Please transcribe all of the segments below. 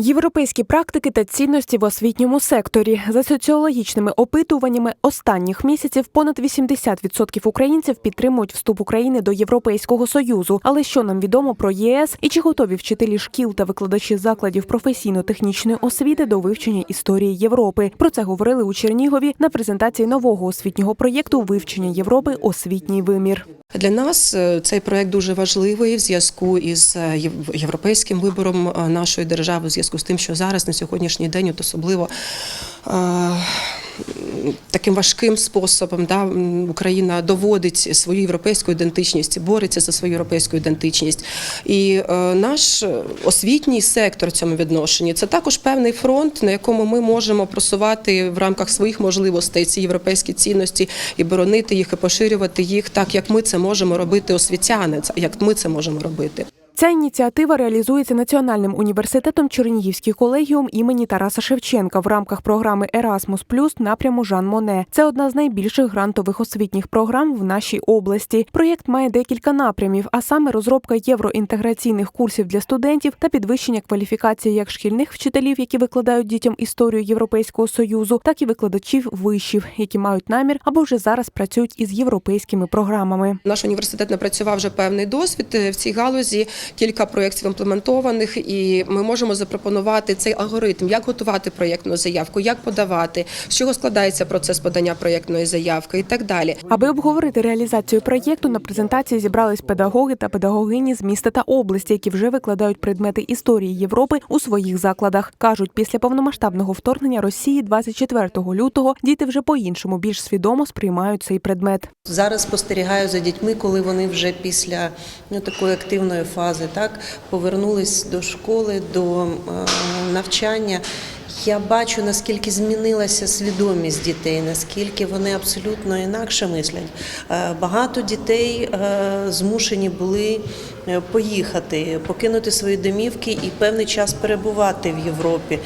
Європейські практики та цінності в освітньому секторі за соціологічними опитуваннями останніх місяців понад 80% українців підтримують вступ України до Європейського союзу. Але що нам відомо про ЄС і чи готові вчителі шкіл та викладачі закладів професійно-технічної освіти до вивчення історії Європи? Про це говорили у Чернігові на презентації нового освітнього проєкту вивчення Європи освітній вимір. Для нас е, цей проект дуже важливий в зв'язку із е, європейським вибором е, нашої держави, в зв'язку з тим, що зараз на сьогоднішній день, от особливо е, таким важким способом, да, Україна доводить свою європейську ідентичність, бореться за свою європейську ідентичність. І е, наш освітній сектор в цьому відношенні це також певний фронт, на якому ми можемо просувати в рамках своїх можливостей ці європейські цінності і боронити їх, і поширювати їх так, як ми це можемо робити освітяни, як ми це можемо робити. Ця ініціатива реалізується Національним університетом Чернігівський колегіум імені Тараса Шевченка в рамках програми Erasmus напряму Жан Моне. Це одна з найбільших грантових освітніх програм в нашій області. Проєкт має декілька напрямів, а саме розробка євроінтеграційних курсів для студентів та підвищення кваліфікації як шкільних вчителів, які викладають дітям історію Європейського союзу, так і викладачів вишів, які мають намір або вже зараз працюють із європейськими програмами. Наш університет напрацював вже певний досвід е, в цій галузі, кілька проєктів імплементованих, і ми можемо запропонувати цей алгоритм, як готувати проєктну заявку, як подавати, з чого складається процес подання проєктної заявки і так далі. Аби обговорити реалізацію проєкту, на презентації зібрались педагоги та педагогині з міста та області, які вже викладають предмети історії Європи у своїх закладах. кажуть, після повномасштабного вторгнення Росії 24 лютого діти вже по-іншому більш свідомо сприймають цей предмет. Зараз спостерігаю за дітьми, коли вони вже після ну, такої активної фази так повернулись до школи, до е, навчання. Я бачу, наскільки змінилася свідомість дітей, наскільки вони абсолютно інакше мислять. Е, Багато дітей е, змушені були е, поїхати, покинути свої домівки і певний час перебувати в Європі.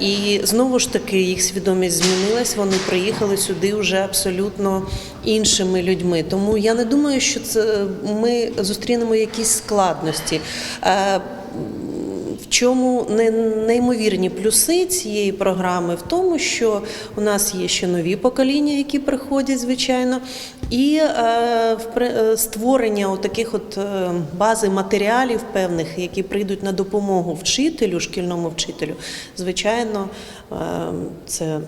І знову ж таки їх свідомість змінилась. Вони приїхали сюди вже абсолютно іншими людьми. Тому я не думаю, що це ми зустрінемо якісь складності. Чому не- неймовірні плюси цієї програми? В тому, що у нас є ще нові покоління, які приходять, звичайно, і е, е, створення таких от е, бази матеріалів певних, які прийдуть на допомогу вчителю, шкільному вчителю, звичайно, е, це,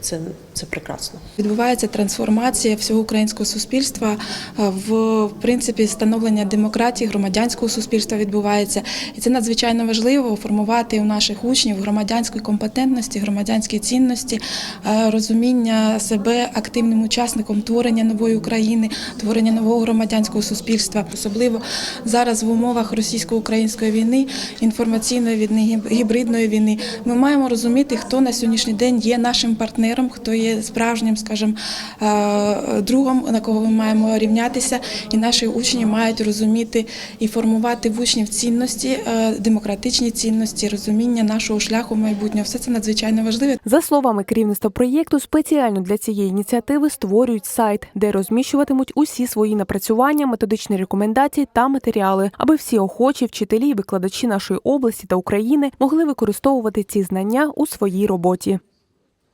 це, це, прекрасно. Відбувається трансформація всього українського суспільства е, в, в принципі становлення демократії, громадянського суспільства відбувається, і це надзвичайно важливо формувати у наших учнів громадянської компетентності, громадянські цінності, розуміння себе активним учасником творення нової України, творення нового громадянського суспільства, особливо зараз в умовах російсько-української війни, інформаційної війни, гібридної війни. Ми маємо розуміти, хто на сьогоднішній день є нашим партнером, хто є справжнім, скажімо, другом, на кого ми маємо рівнятися, і наші учні мають розуміти і формувати в учнів цінності, демократичні цінності, розуміння нашого шляху майбутнього. Все це надзвичайно важливо. За словами керівництва проєкту, спеціально для цієї ініціативи створюють сайт, де розміщуватимуть усі свої напрацювання, методичні рекомендації та матеріали, аби всі охочі, вчителі і викладачі нашої області та України могли використовувати ці знання у своїй роботі.